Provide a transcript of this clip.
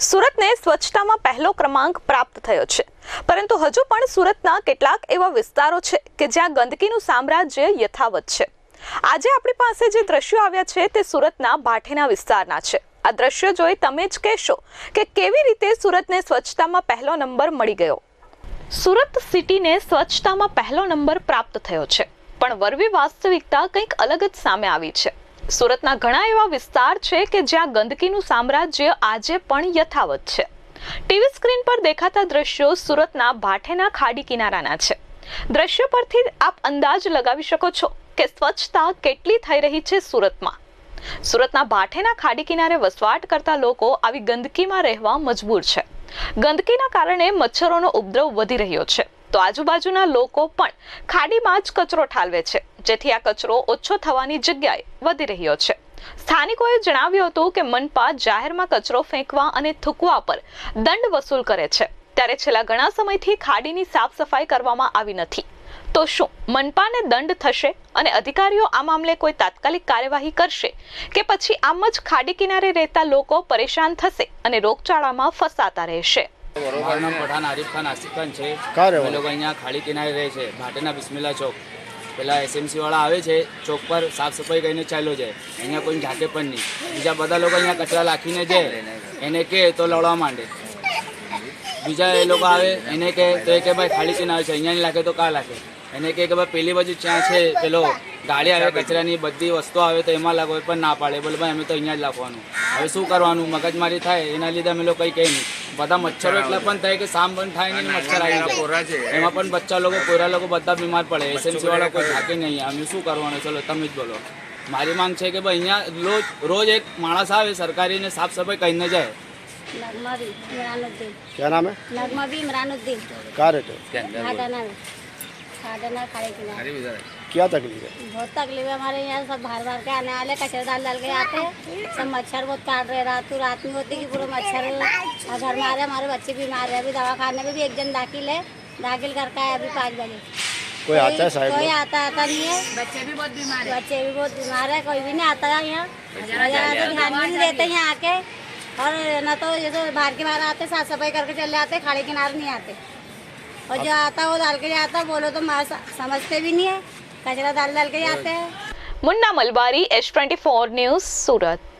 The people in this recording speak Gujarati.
સુરતને સ્વચ્છતામાં પહેલો ક્રમાંક પ્રાપ્ત થયો છે. પરંતુ હજુ પણ સુરતના કેટલાક એવા વિસ્તારો છે કે જ્યાં ગંદકીનું સામ્રાજ્ય યથાવત છે. આજે આપણી પાસે જે દ્રશ્યો આવ્યા છે તે સુરતના ભાઠેના વિસ્તારના છે. આ દ્રશ્યો જોઈ તમે જ કહેશો કે કેવી રીતે સુરતને સ્વચ્છતામાં પહેલો નંબર મળી ગયો. સુરત સિટીને સ્વચ્છતામાં પહેલો નંબર પ્રાપ્ત થયો છે. પણ વરવી વાસ્તવિકતા કંઈક અલગ જ સામે આવી છે. સુરતના ઘણા એવા વિસ્તાર છે કે જ્યાં ગંદકીનું સામ્રાજ્ય આજે પણ યથાવત છે. ટીવી સ્ક્રીન પર દેખાતા દ્રશ્યો સુરતના ભાઠેના ખાડી કિનારાના છે. દ્રશ્યો પરથી આપ અંદાજ લગાવી શકો છો કે સ્વચ્છતા કેટલી થઈ રહી છે સુરતમાં. સુરતના ભાઠેના ખાડી કિનારે વસવાટ કરતા લોકો આવી ગંદકીમાં રહેવા મજબૂર છે. ગંદકીના કારણે મચ્છરોનો ઉપદ્રવ વધી રહ્યો છે. તો આજુબાજુના લોકો પણ ખાડીમાં જ કચરો ઠાલવે છે. જેથી આ કચરો ઓછો થવાની જગ્યાએ વધી રહ્યો છે. સ્થાનિકોએ જણાવ્યું હતું કે મનપા જાહેરમાં કચરો ફેંકવા અને થૂકવા પર દંડ વસૂલ કરે છે. ત્યારે છેલ્લા ઘણા સમયથી ખાડીની સાફ સફાઈ કરવામાં આવી નથી. તો શું મનપાને દંડ થશે અને અધિકારીઓ આ મામલે કોઈ તાત્કાલિક કાર્યવાહી કરશે? કે પછી આમ જ ખાડી કિનારે રહેતા લોકો પરેશાન થશે અને રોગચાળામાં ફસાતા રહેશે? મારું નામ પઠાણ આરિફ ખાન આસિફ ખાન છે. અમે લોકો અહીંયા ખાડી કિનારે રહે છે. ભાટેના બિસ્મિલ્લા ચોક. પેલા એસએમસી વાળા આવે છે ચોક પર સાફ સફાઈ કરીને ચાલ્યો જાય. અહીંયા કોઈ ઝાકે પણ નહીં. બીજા બધા લોકો અહીંયા કચરા લાખીને જાય. એને કે તો લડવા માંડે. બીજા એ લોકો આવે એને કે તો એ કે ભાઈ ખાલી કિનારે છે. અહીંયા નહીં લાગે તો કા લાગે? એને કે કે ભાઈ પેલી બાજુ ત્યાં છે પેલો ગાડી આવે કચરાની બધી વસ્તુ આવે તો એમાં લાગો પણ ના પાડે. બોલે ભાઈ અમે તો અહીંયા જ લાખવાનું હવે શું કરવાનું? મગજમારી થાય એના લીધે અમે લોકો કંઈ કહે નહીં. બધા મચ્છરો એટલા પણ થાય કે સામ બંધ થાય નહીં ને મચ્છર આવી જાય એમાં પણ બચ્ચા લોકો કોયરા લોકો બધા બીમાર પડે એસએમસી વાળા કોઈ થાકે નહીં અહીંયા અમે શું કરવાનું ચલો તમે જ બોલો મારી માંગ છે કે ભાઈ અહીંયા રોજ રોજ એક માણસ આવે સરકારીને સાફ સફાઈ કરીને જાય नगमा भी इमरानुद्दीन क्या नाम है नगमा भी इमरानुद्दीन कहाँ रहते हो क्या तकलीफ़ है? बहुत तकलीफ़ है हमारे यहाँ सब बाहर बाहर के आने वाले कचरा डाल डाल के आते हैं। सब मच्छर बहुत काट रहे रात रात में होती है कि पूरे मच्छर घर में आ रहे हमारे बच्चे बीमार है। अभी दवा खाने में भी एक जन दाखिल है। दाखिल करके आए अभी पाँच बजे। कोई आता है साइड कोई आता आता नहीं है। बच्चे भी बहुत बीमार है। बच्चे भी बहुत बीमार है कोई भी नहीं आता है यहाँ। तो ध्यान भी नहीं देते यहाँ आके। और ना तो जैसे बाहर के बाहर आते साफ़ सफ़ाई करके चले आते खाड़ी किनारे नहीं आते। और जो आता है वो डाल के जाता है बोलो तो समझते भी नहीं है कचरा डाल डाल के जाते हैं Munna Malbari H twenty four news Surat